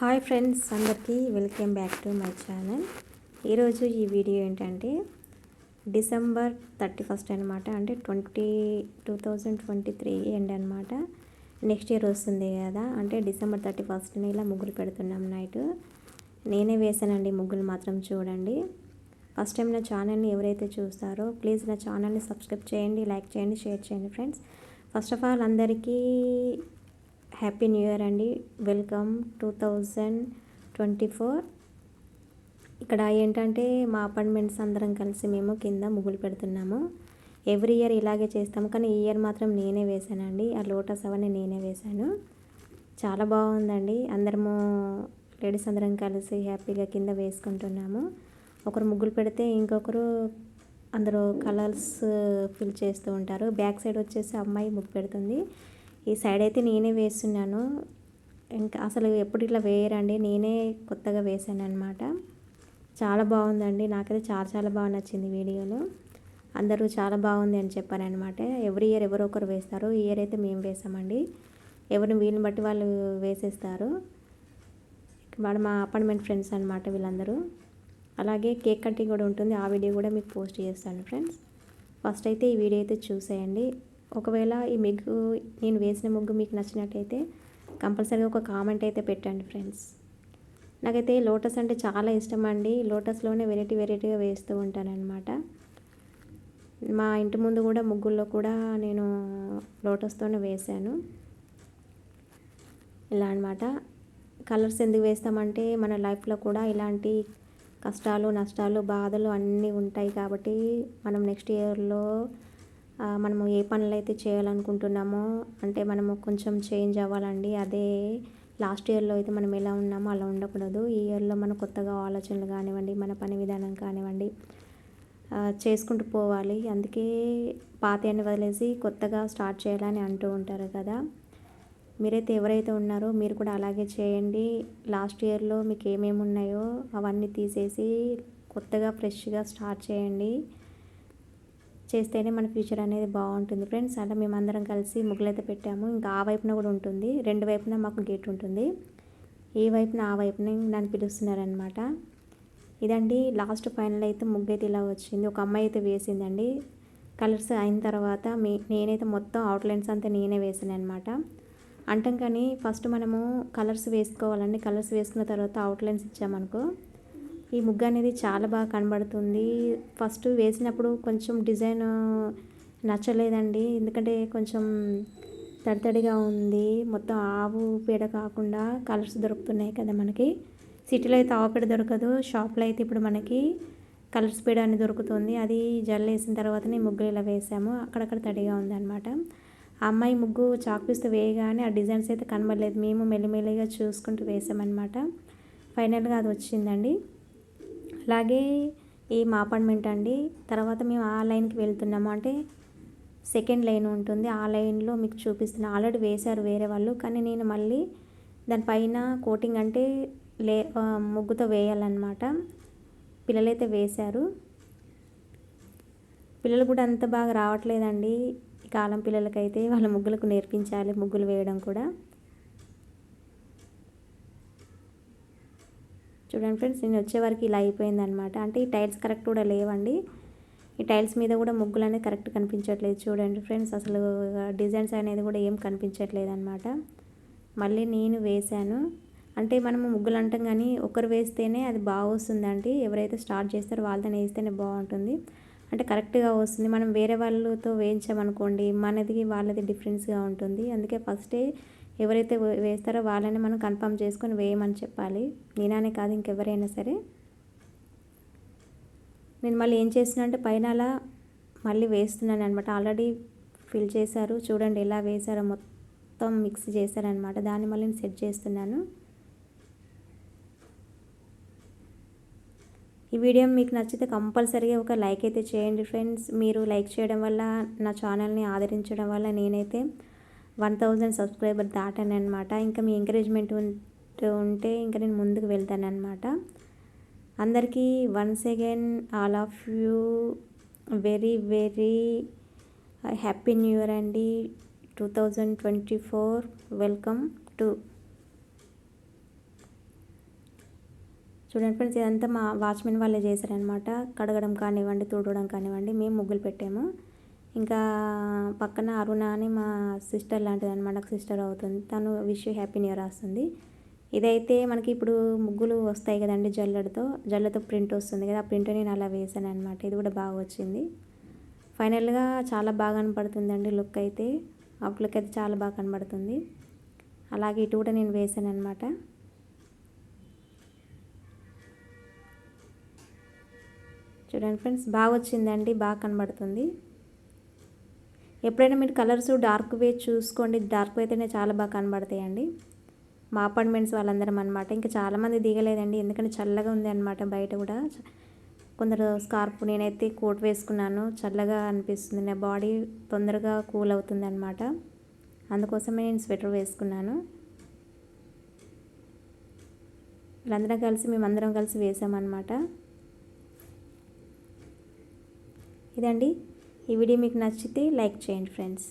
Hi friends అందరికీ welcome back to my channel. ఈరోజు ఈ వీడియో ఏంటంటే డిసెంబర్ థర్టీ ఫస్ట్ అనమాట అంటే twenty two thousand twenty three end అనమాట నెక్స్ట్ ఇయర్ వస్తుంది కదా. అంటే డిసెంబర్ థర్టీ ఫస్ట్ని ఇలా ముగ్గులు పెడుతున్నాం నైట్. నేనే వేసానండి ముగ్గులు మాత్రం చూడండి. ఫస్ట్ టైం నా ఛానల్ని ఎవరైతే చూస్తారో ప్లీజ్ నా ఛానల్ని సబ్స్క్రైబ్ చేయండి లైక్ చేయండి షేర్ చేయండి ఫ్రెండ్స్. ఫస్ట్ ఆఫ్ ఆల్ అందరికీ హ్యాపీ న్యూ ఇయర్ అండి. Welcome two thousand twenty four. ఇక్కడ ఏంటంటే మా అపార్ట్మెంట్స్ అందరం కలిసి మేము కింద ముగ్గులు పెడుతున్నాము. ఎవ్రీ ఇయర్ ఇలాగే చేస్తాము. కానీ ఈ ఇయర్ మాత్రం నేనే వేశానండి ఆ లోటస్ అవన్నీ నేనే వేశాను చాలా బాగుందండి. అందరము లేడీస్ అందరం కలిసి హ్యాపీగా కింద వేసుకుంటున్నాము. ఒకరు ముగ్గులు పెడితే ఇంకొకరు అందరూ కలర్స్ ఫిల్ చేస్తూ ఉంటారు. బ్యాక్ సైడ్ వచ్చేసి అమ్మాయి ముగ్గు పెడుతుంది. ఈ సైడ్ అయితే నేనే వేస్తున్నాను. ఇంకా అసలు ఎప్పుడు ఇట్లా వేయరండి నేనే కొత్తగా వేసాను అనమాట చాలా బాగుందండి. నాకైతే చాలా చాలా బాగా నచ్చింది వీడియోలో. అందరూ చాలా బాగుంది అని చెప్పారనమాట ఎవ్రీ ఇయర్ ఎవరో ఒకరు వేస్తారు. ఈ ఇయర్ అయితే మేము వేసామండి. ఎవరిని వీళ్ళని బట్టి వాళ్ళు వేసేస్తారు. వాళ్ళు మా అపార్ట్మెంట్ ఫ్రెండ్స్ అనమాట వీళ్ళందరూ. అలాగే కేక్ కటింగ్ కూడా ఉంటుంది. ఆ వీడియో కూడా మీకు పోస్ట్ చేస్తాను ఫ్రెండ్స్ ఫస్ట్ అయితే ఈ వీడియో అయితే చూసేయండి. ఒకవేళ ఈ ముగ్గు నేను వేసిన ముగ్గు మీకు నచ్చినట్టయితే కంపల్సరీగా ఒక కామెంట్ అయితే పెట్టండి ఫ్రెండ్స్. నాకైతే లోటస్ అంటే చాలా ఇష్టం అండి. లోటస్లోనే వెరైటీ వెరైటీగా వేస్తూ ఉంటానన్నమాట. మా ఇంటి ముందు కూడా ముగ్గుల్లో కూడా నేను లోటస్తోనే వేశాను. ఇలా అనమాట కలర్స్ ఎందుకు వేస్తామంటే మన లైఫ్లో కూడా ఇలాంటి కష్టాలు నష్టాలు బాధలు అన్నీ ఉంటాయి కాబట్టి మనం నెక్స్ట్ ఇయర్లో మనము ఏ పనులు అయితే చేయాలనుకుంటున్నామో అంటే మనము కొంచెం చేంజ్ అవ్వాలండి. అదే లాస్ట్ ఇయర్లో అయితే మనం ఎలా ఉన్నామో అలా ఉండకూడదు. ఈ ఇయర్లో మనం కొత్తగా ఆలోచనలు కానివ్వండి మన పని విధానం కానివ్వండి చేసుకుంటూ పోవాలి. అందుకే పాత వదిలేసి కొత్తగా స్టార్ట్ చేయాలని అంటూ ఉంటారు కదా. మీరైతే ఎవరైతే ఉన్నారో మీరు కూడా అలాగే చేయండి. లాస్ట్ ఇయర్లో మీకు ఏమేమి ఉన్నాయో అవన్నీ తీసేసి కొత్తగా ఫ్రెష్గా స్టార్ట్ చేయండి. చేస్తేనే మన ఫ్యూచర్ అనేది బాగుంటుంది. ఫ్రెండ్స్ అలా మేమందరం కలిసి ముగ్గులైతే పెట్టాము. ఇంకా ఆ వైపున కూడా ఉంటుంది. రెండు వైపున మాకు గేట్ ఉంటుంది. ఈ వైపున ఆ వైపున నన్ను పిలుస్తున్నారనమాట ఇదండి లాస్ట్ ఫైనల్ అయితే ముగ్గు అయితే ఇలా వచ్చింది. ఒక అమ్మాయి అయితే వేసిందండి. కలర్స్ అయిన తర్వాత మీ నేనైతే మొత్తం అవుట్లైన్స్ అంతా నేనే వేసాను అనమాట అంటాం కానీ ఫస్ట్ మనము కలర్స్ వేసుకోవాలండి. కలర్స్ వేసుకున్న తర్వాత అవుట్లైన్స్ ఇచ్చామనుకో ఈ ముగ్గు అనేది చాలా బాగా కనబడుతుంది. ఫస్ట్ వేసినప్పుడు కొంచెం డిజైన్ నచ్చలేదండి. ఎందుకంటే కొంచెం తడితడిగా ఉంది. మొత్తం ఆవు పేడ కాకుండా కలర్స్ దొరుకుతున్నాయి కదా మనకి. సిటీలో అయితే ఆవు పేడ దొరకదు. షాప్లో అయితే ఇప్పుడు మనకి కలర్స్ పేడ అని దొరుకుతుంది. అది జల్లేసిన తర్వాతనే ముగ్గులు ఇలా వేసాము. అక్కడక్కడ తడిగా ఉందన్నమాట. అమ్మాయి ముగ్గు చాకుపిస్తూ వేయగానే ఆ డిజైన్స్ అయితే కనబడలేదు. మేము మెల్లిమెల్లిగా చూసుకుంటూ వేసామన్నమాట. ఫైనల్గా అది వచ్చిందండి. అలాగే ఈ మా అపార్ట్మెంట్ అండి. తర్వాత మేము ఆ లైన్కి వెళ్తున్నాము. అంటే సెకండ్ లైన్ ఉంటుంది. ఆ లైన్లో మీకు చూపిస్తున్నా ఆల్రెడీ వేశారు వేరే వాళ్ళు. కానీ నేను మళ్ళీ దానిపైన కోటింగ్ అంటే లే ముగ్గుతో వేయాలన్నమాట. పిల్లలైతే వేశారు. పిల్లలు కూడా అంత బాగా రావట్లేదండి ఈ కాలం పిల్లలకైతే. వాళ్ళ ముగ్గులకు నేర్పించాలి ముగ్గులు వేయడం కూడా. చూడండి ఫ్రెండ్స్ నేను వచ్చే వరకు ఇలా అయిపోయింది అనమాట అంటే ఈ టైల్స్ కరెక్ట్ కూడా లేవండి. ఈ టైల్స్ మీద కూడా ముగ్గులు అనేది కరెక్ట్ కనిపించట్లేదు చూడండి ఫ్రెండ్స్. అసలు డిజైన్స్ అనేది కూడా ఏం కనిపించట్లేదు అనమాట మళ్ళీ నేను వేశాను. అంటే మనము ముగ్గులు అంటాం కానీ ఒకరు వేస్తేనే అది బాగా వస్తుందండి ఎవరైతే స్టార్ట్ చేస్తారో వాళ్ళతో వేస్తేనే బాగుంటుంది. అంటే కరెక్ట్గా వస్తుంది. మనం వేరే వాళ్ళతో వేయించామనుకోండి మనది వాళ్ళది డిఫరెన్స్గా ఉంటుంది. అందుకే ఫస్టే ఎవరైతే వేస్తారో వాళ్ళని మనం కన్ఫర్మ్ చేసుకొని వేయమని చెప్పాలి. నేననే కాదు ఇంకెవరైనా సరే. నేను మళ్ళీ ఏం చేస్తున్నా అంటే పైన అలా మళ్ళీ వేస్తున్నాను అనమాట ఆల్రెడీ ఫిల్ చేశారు. చూడండి ఎలా వేశారో మొత్తం మిక్స్ చేశారనమాట దాన్ని మళ్ళీ నేను సెట్ చేస్తున్నాను. ఈ వీడియో మీకు నచ్చితే కంపల్సరీగా ఒక లైక్ అయితే చేయండి ఫ్రెండ్స్. మీరు లైక్ చేయడం వల్ల నా ఛానల్ని ఆదరించడం వల్ల నేనైతే వన్ థౌజండ్ సబ్స్క్రైబర్ దాటాను అనమాట ఇంకా మీ ఎంకరేజ్మెంట్ ఉంటే ఇంకా నేను ముందుకు వెళ్తాను అనమాట అందరికీ once again all of you very very happy new year అండి. Two thousand twenty four welcome to చూడండి ఫ్రెండ్స్ ఇదంతా మా వాచ్మెన్ వాళ్ళే చేశారనమాట కడగడం కానివ్వండి తుడవడం కానివ్వండి మేము ముగ్గులు పెట్టాము. ఇంకా పక్కన అరుణ అని మా సిస్టర్ లాంటిది అనమాట సిస్టర్ అవుతుంది. తను విష్ హ్యాపీ న్యూ ఇయర్ రాస్తుంది. ఇదైతే మనకి ఇప్పుడు ముగ్గులు వస్తాయి కదండి జల్లెడతో జల్లెతో ప్రింట్ వస్తుంది కదా ఆ ప్రింట్ నేను అలా వేసాను అనమాట ఇది కూడా బాగా వచ్చింది. ఫైనల్గా చాలా బాగా కనపడుతుందండి లుక్ అయితే. అవుట్లుక్ అయితే చాలా బాగా కనబడుతుంది అలాగే ఇటు కూడా నేను వేసాను అనమాట చూడండి ఫ్రెండ్స్ బాగా వచ్చిందండి బాగా కనబడుతుంది ఎప్పుడైనా మీరు కలర్స్ డార్క్ వే చూసుకోండి. డార్క్ వే అయితేనే చాలా బాగా కనబడతాయండి. మా అపార్ట్మెంట్స్ వాళ్ళందరం అనమాట ఇంకా చాలామంది దిగలేదండి. ఎందుకంటే చల్లగా ఉంది అనమాట బయట కూడా. కొందరు స్కార్ఫ్ నేనైతే కోట్ వేసుకున్నాను. చల్లగా అనిపిస్తుంది. నా బాడీ తొందరగా కూల్ అవుతుంది అనమాట అందుకోసమే నేను స్వెటర్ వేసుకున్నాను. వీళ్ళందరం కలిసి మేమందరం కలిసి వేసామన్నమాట. ఇదండి. ఈ వీడియో మీకు నచ్చితే లైక్ చేయండి ఫ్రెండ్స్.